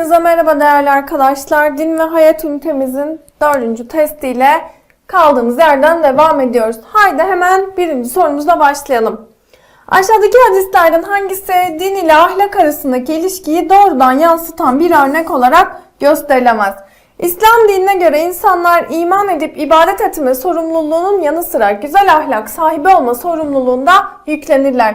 Hepinize merhaba değerli arkadaşlar. Din ve hayat ünitemizin dördüncü testiyle kaldığımız yerden devam ediyoruz. Haydi hemen birinci sorumuzla başlayalım. Aşağıdaki hadislerden hangisi din ile ahlak arasındaki ilişkiyi doğrudan yansıtan bir örnek olarak gösterilemez? İslam dinine göre insanlar iman edip ibadet etme sorumluluğunun yanı sıra güzel ahlak sahibi olma sorumluluğunda yüklenirler.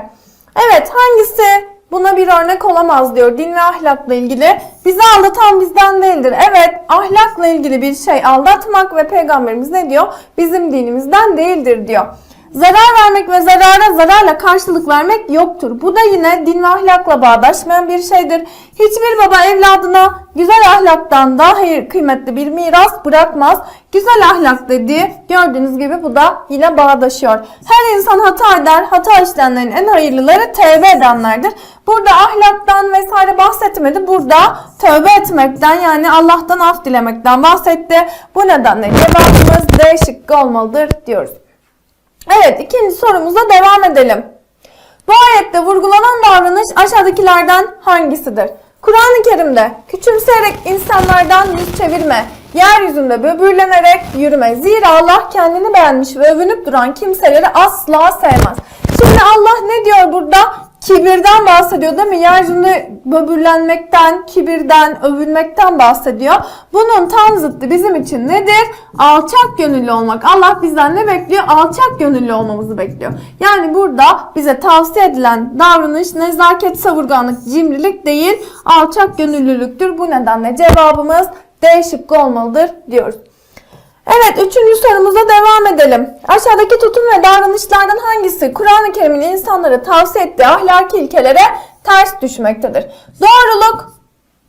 Evet hangisi buna bir örnek olamaz diyor din ve ahlakla ilgili. Bizi aldatan bizden değildir. Evet ahlakla ilgili bir şey aldatmak ve peygamberimiz ne diyor? Bizim dinimizden değildir diyor. Zarar vermek ve zarara zararla karşılık vermek yoktur. Bu da yine din ve ahlakla bağdaşmayan bir şeydir. Hiçbir baba evladına güzel ahlaktan daha hayır kıymetli bir miras bırakmaz. Güzel ahlak dediği gördüğünüz gibi bu da yine bağdaşıyor. Her insan hata eder. Hata işleyenlerin en hayırlıları tevbe edenlerdir. Burada ahlaktan vesaire bahsetmedi. Burada tövbe etmekten yani Allah'tan af dilemekten bahsetti. Bu nedenle cevabımız D şıkkı olmalıdır diyoruz. Evet ikinci sorumuza devam edelim. Bu ayette vurgulanan davranış aşağıdakilerden hangisidir? Kur'an-ı Kerim'de küçümseyerek insanlardan yüz çevirme, yeryüzünde böbürlenerek yürüme. Zira Allah kendini beğenmiş ve övünüp duran kimseleri asla sevmez. Şimdi Allah ne diyor burada? Kibirden bahsediyor değil mi? Yeryüzünde böbürlenmekten, kibirden, övülmekten bahsediyor. Bunun tam zıttı bizim için nedir? Alçak gönüllü olmak. Allah bizden ne bekliyor? Alçak gönüllü olmamızı bekliyor. Yani burada bize tavsiye edilen davranış nezaket, savurganlık, cimrilik değil, alçak gönüllülüktür. Bu nedenle cevabımız D şıkkı olmalıdır diyoruz. Evet, üçüncü sorumuza devam edelim. Aşağıdaki tutum ve davranışlardan hangisi Kur'an-ı Kerim'in insanlara tavsiye ettiği ahlaki ilkelere ters düşmektedir? Doğruluk,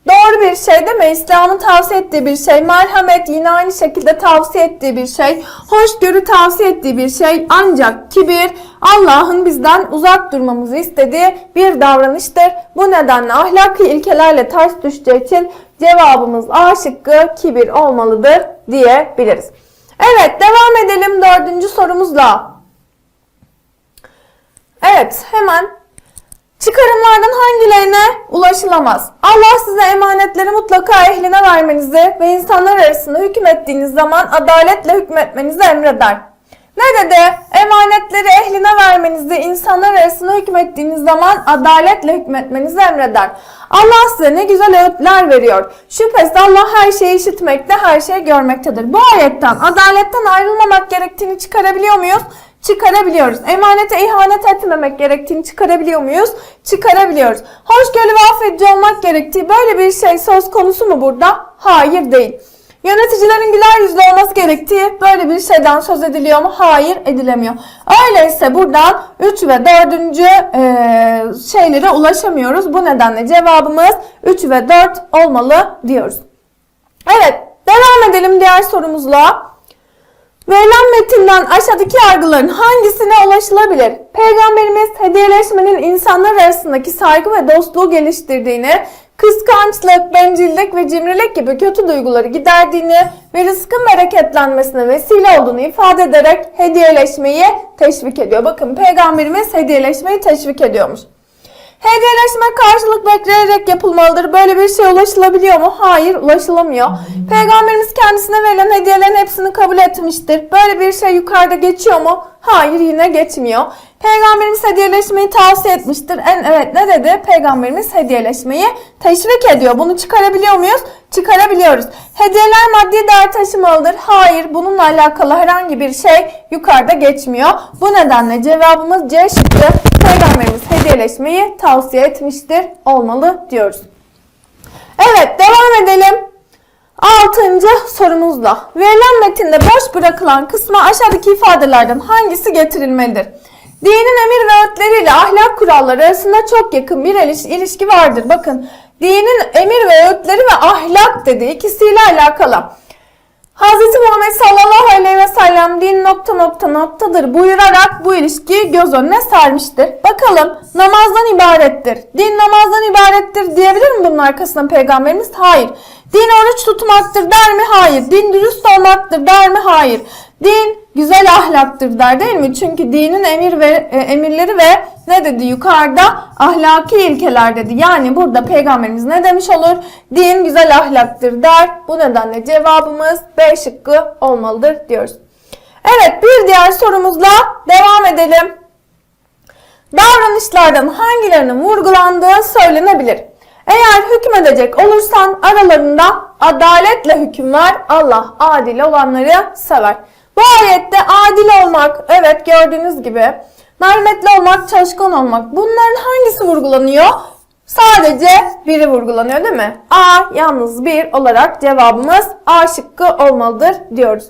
doğru bir şey değil mi? İslam'ın tavsiye ettiği bir şey. Merhamet yine aynı şekilde tavsiye ettiği bir şey. Hoşgörü tavsiye ettiği bir şey. Ancak kibir Allah'ın bizden uzak durmamızı istediği bir davranıştır. Bu nedenle ahlaki ilkelerle ters düşeceği için cevabımız A şıkkı kibir olmalıdır diyebiliriz. Evet devam edelim dördüncü sorumuzla. Evet hemen Çıkarımlardan hangilerine ulaşılamaz? Allah size emanetleri mutlaka ehline vermenizi ve insanlar arasında hükmettiğiniz zaman adaletle hükmetmenizi emreder. Ne dedi? Emanetleri ehline vermenizi, insanlar arasında hükmettiğiniz zaman adaletle hükmetmenizi emreder. Allah size ne güzel öğütler veriyor. Şüphesiz Allah her şeyi işitmekte, her şeyi görmektedir. Bu ayetten adaletten ayrılmamak gerektiğini çıkarabiliyor muyuz? çıkarabiliyoruz. Emanete ihanet etmemek gerektiğini çıkarabiliyor muyuz? Çıkarabiliyoruz. Hoşgörülü ve affedici olmak gerektiği böyle bir şey söz konusu mu burada? Hayır değil. Yöneticilerin güler yüzlü olması gerektiği böyle bir şeyden söz ediliyor mu? Hayır edilemiyor. Öyleyse buradan 3 ve 4. E, şeylere ulaşamıyoruz. Bu nedenle cevabımız 3 ve 4 olmalı diyoruz. Evet devam edelim diğer sorumuzla. Verilen metinden aşağıdaki yargıların hangisine ulaşılabilir? Peygamberimiz hediyeleşmenin insanlar arasındaki saygı ve dostluğu geliştirdiğini, kıskançlık, bencillik ve cimrilik gibi kötü duyguları giderdiğini ve rızkın bereketlenmesine vesile olduğunu ifade ederek hediyeleşmeyi teşvik ediyor. Bakın peygamberimiz hediyeleşmeyi teşvik ediyormuş. Hediyeleşme karşılık bekleyerek yapılmalıdır. Böyle bir şey ulaşılabiliyor mu? Hayır, ulaşılamıyor. Peygamberimiz kendisine verilen hediyelerin hepsini kabul etmiştir. Böyle bir şey yukarıda geçiyor mu? Hayır, yine geçmiyor. Peygamberimiz hediyeleşmeyi tavsiye etmiştir. En evet ne dedi? Peygamberimiz hediyeleşmeyi teşvik ediyor. Bunu çıkarabiliyor muyuz? Çıkarabiliyoruz. Hediyeler maddi değer taşımalıdır. Hayır, bununla alakalı herhangi bir şey yukarıda geçmiyor. Bu nedenle cevabımız C şıkkı. Peygamberimiz hediyeleşmeyi tavsiye etmiştir. Olmalı diyoruz. Evet, devam edelim. Altıncı sorumuzla. Verilen metinde boş bırakılan kısma aşağıdaki ifadelerden hangisi getirilmelidir? Dinin emir ve öğütleriyle ahlak kuralları arasında çok yakın bir ilişki vardır. Bakın dinin emir ve öğütleri ve ahlak dediği ikisiyle alakalı. Hz. Muhammed sallallahu aleyhi ve sellem din nokta nokta noktadır buyurarak bu ilişkiyi göz önüne sermiştir. Bakalım namazdan ibarettir. Din namazdan ibarettir diyebilir mi bunun arkasına peygamberimiz? Hayır. Din oruç tutmaktır der mi? Hayır. Din dürüst olmaktır der mi? Hayır. Din güzel ahlaktır der değil mi? Çünkü dinin emir ve e, emirleri ve ne dedi yukarıda? Ahlaki ilkeler dedi. Yani burada peygamberimiz ne demiş olur? Din güzel ahlaktır der. Bu nedenle cevabımız B şıkkı olmalıdır diyoruz. Evet bir diğer sorumuzla devam edelim. Davranışlardan hangilerinin vurgulandığı söylenebilir. Eğer hükmedecek olursan aralarında adaletle hüküm ver. Allah adil olanları sever. Bu ayette adil olmak, evet gördüğünüz gibi merhametli olmak, çalışkan olmak bunların hangisi vurgulanıyor? Sadece biri vurgulanıyor değil mi? A yalnız bir olarak cevabımız A şıkkı olmalıdır diyoruz.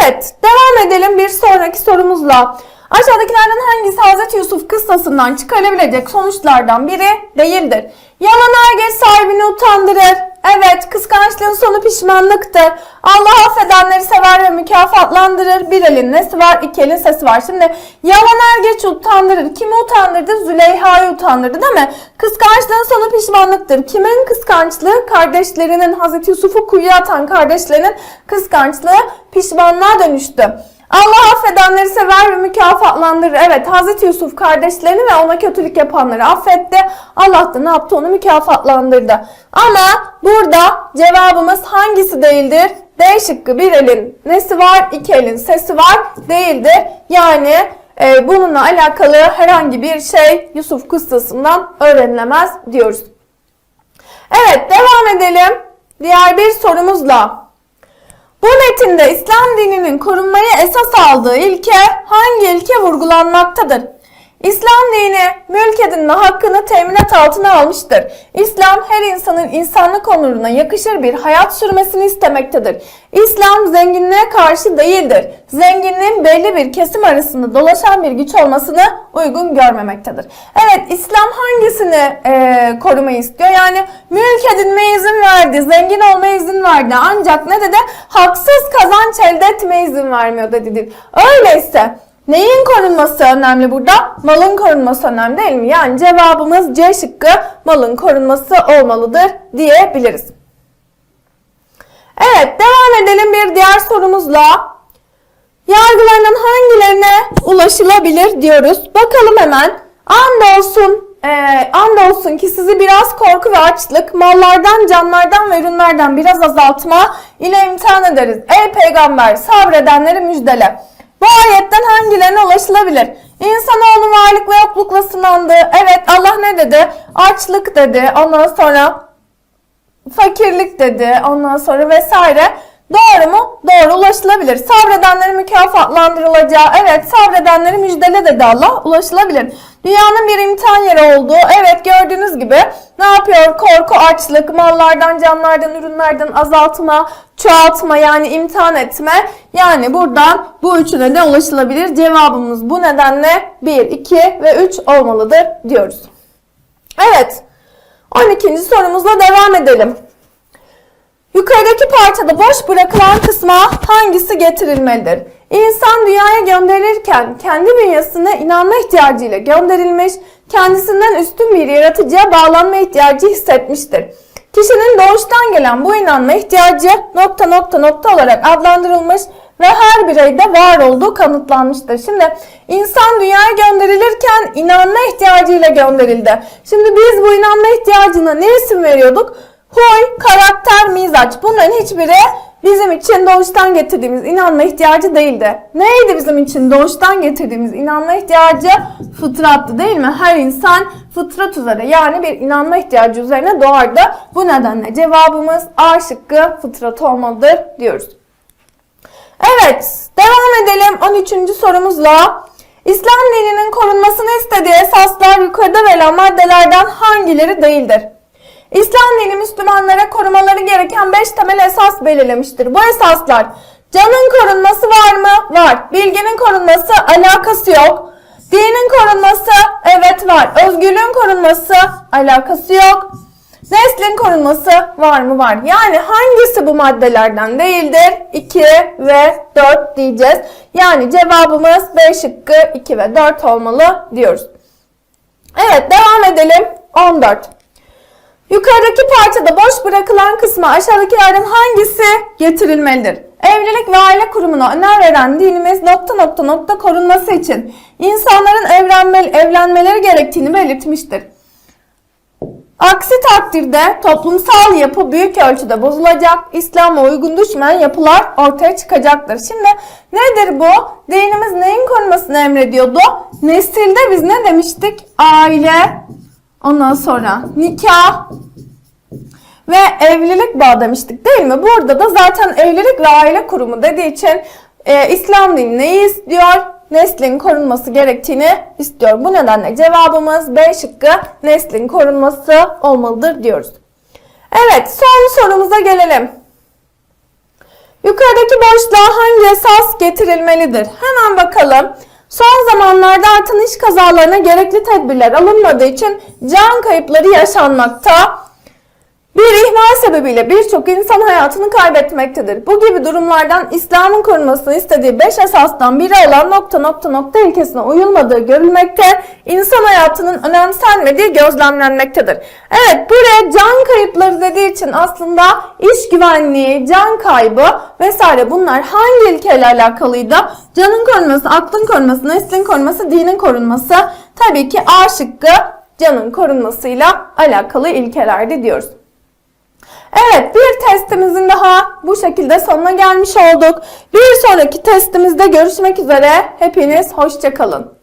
Evet devam edelim bir sonraki sorumuzla. Aşağıdakilerden hangisi Hz. Yusuf kıssasından çıkarılabilecek sonuçlardan biri değildir? Yalan ergeç sahibini utandırır. Evet, kıskançlığın sonu pişmanlıktır. Allah affedenleri sever ve mükafatlandırır. Bir elin nesi var, iki elin sesi var. Şimdi yalan ergeç utandırır. Kimi utandırdı? Züleyha'yı utandırdı değil mi? Kıskançlığın sonu pişmanlıktır. Kimin kıskançlığı? Kardeşlerinin, Hazreti Yusuf'u kuyuya atan kardeşlerinin kıskançlığı pişmanlığa dönüştü. Allah affedenleri sever ve mükafatlandırır. Evet Hazreti Yusuf kardeşlerini ve ona kötülük yapanları affetti. Allah da ne yaptı onu mükafatlandırdı. Ama burada cevabımız hangisi değildir? D şıkkı bir elin nesi var iki elin sesi var değildir. Yani e, bununla alakalı herhangi bir şey Yusuf kıssasından öğrenilemez diyoruz. Evet devam edelim. Diğer bir sorumuzla. Bu metinde İslam dininin korunmayı esas aldığı ilke hangi ilke vurgulanmaktadır? İslam dini mülk edinme hakkını teminat altına almıştır. İslam her insanın insanlık onuruna yakışır bir hayat sürmesini istemektedir. İslam zenginliğe karşı değildir. Zenginliğin belli bir kesim arasında dolaşan bir güç olmasını uygun görmemektedir. Evet İslam hangisini e, korumayı istiyor? Yani mülk edinmeye izin verdi, zengin olmaya izin verdi. Ancak ne dedi? Haksız kazanç elde etmeye izin vermiyor dedi. Öyleyse Neyin korunması önemli burada? Malın korunması önemli değil mi? Yani cevabımız C şıkkı malın korunması olmalıdır diyebiliriz. Evet devam edelim bir diğer sorumuzla. Yargılarının hangilerine ulaşılabilir diyoruz. Bakalım hemen. Andolsun, e, andolsun ki sizi biraz korku ve açlık, mallardan, canlardan ve ürünlerden biraz azaltma ile imtihan ederiz. Ey peygamber sabredenleri müjdele. Bu ayetten hangilerine ulaşılabilir? İnsanoğlu varlık ve yoklukla sınandı. Evet Allah ne dedi? Açlık dedi. Ondan sonra fakirlik dedi. Ondan sonra vesaire. Doğru mu? Doğru ulaşılabilir. Sabredenlerin mükafatlandırılacağı. Evet sabredenleri müjdele dedi Allah. Ulaşılabilir. Dünyanın bir imtihan yeri olduğu. Evet gördüğünüz gibi ne yapıyor? Korku, açlık, mallardan, canlardan, ürünlerden azaltma, çoğaltma yani imtihan etme. Yani buradan bu üçüne de ulaşılabilir. Cevabımız bu nedenle 1, 2 ve 3 olmalıdır diyoruz. Evet. 12. sorumuzla devam edelim. Yukarıdaki parçada boş bırakılan kısma hangisi getirilmelidir? İnsan dünyaya gönderilirken kendi bünyesine inanma ihtiyacıyla gönderilmiş, kendisinden üstün bir yaratıcıya bağlanma ihtiyacı hissetmiştir. Kişinin doğuştan gelen bu inanma ihtiyacı nokta nokta nokta olarak adlandırılmış ve her bireyde var olduğu kanıtlanmıştır. Şimdi insan dünyaya gönderilirken inanma ihtiyacıyla gönderildi. Şimdi biz bu inanma ihtiyacına ne isim veriyorduk? Huy, karakter, mizaç bunların hiçbiri bizim için doğuştan getirdiğimiz inanma ihtiyacı değildi. Neydi bizim için doğuştan getirdiğimiz inanma ihtiyacı? Fıtrattı değil mi? Her insan fıtrat üzere yani bir inanma ihtiyacı üzerine doğardı. Bu nedenle cevabımız A şıkkı fıtrat olmalıdır diyoruz. Evet devam edelim 13. sorumuzla. İslam dininin korunmasını istediği esaslar yukarıda verilen maddelerden hangileri değildir? İslam dini Müslümanlara korumaları gereken 5 temel esas belirlemiştir. Bu esaslar canın korunması var mı? Var. Bilginin korunması alakası yok. Dinin korunması evet var. Özgürlüğün korunması alakası yok. Neslin korunması var mı? Var. Yani hangisi bu maddelerden değildir? 2 ve 4 diyeceğiz. Yani cevabımız B şıkkı 2 ve 4 olmalı diyoruz. Evet devam edelim. 14. Yukarıdaki parçada boş bırakılan kısma aşağıdakilerden hangisi getirilmelidir? Evlilik ve aile kurumuna önem veren dinimiz nokta nokta nokta korunması için insanların evlenmeli, evlenmeleri gerektiğini belirtmiştir. Aksi takdirde toplumsal yapı büyük ölçüde bozulacak, İslam'a uygun düşmeyen yapılar ortaya çıkacaktır. Şimdi nedir bu? Dinimiz neyin korunmasını emrediyordu? Nesilde biz ne demiştik? Aile, ondan sonra nikah ve evlilik bağı demiştik değil mi? Burada da zaten evlilik ve aile kurumu dediği için e, İslam dini neyi istiyor? Neslin korunması gerektiğini istiyor. Bu nedenle cevabımız B şıkkı neslin korunması olmalıdır diyoruz. Evet son sorumuza gelelim. Yukarıdaki boşluğa hangi esas getirilmelidir? Hemen bakalım. Son zamanlarda artan iş kazalarına gerekli tedbirler alınmadığı için can kayıpları yaşanmakta. Bir ihmal sebebiyle birçok insan hayatını kaybetmektedir. Bu gibi durumlardan İslam'ın korunmasını istediği 5 esasdan biri olan nokta nokta nokta ilkesine uyulmadığı görülmekte, insan hayatının önemsenmediği gözlemlenmektedir. Evet buraya can kayıpları dediği için aslında iş güvenliği, can kaybı vesaire bunlar hangi ilkeyle alakalıydı? Canın korunması, aklın korunması, neslin korunması, dinin korunması tabii ki A şıkkı canın korunmasıyla alakalı ilkelerdi diyoruz. Evet bir testimizin daha bu şekilde sonuna gelmiş olduk. Bir sonraki testimizde görüşmek üzere. Hepiniz hoşçakalın.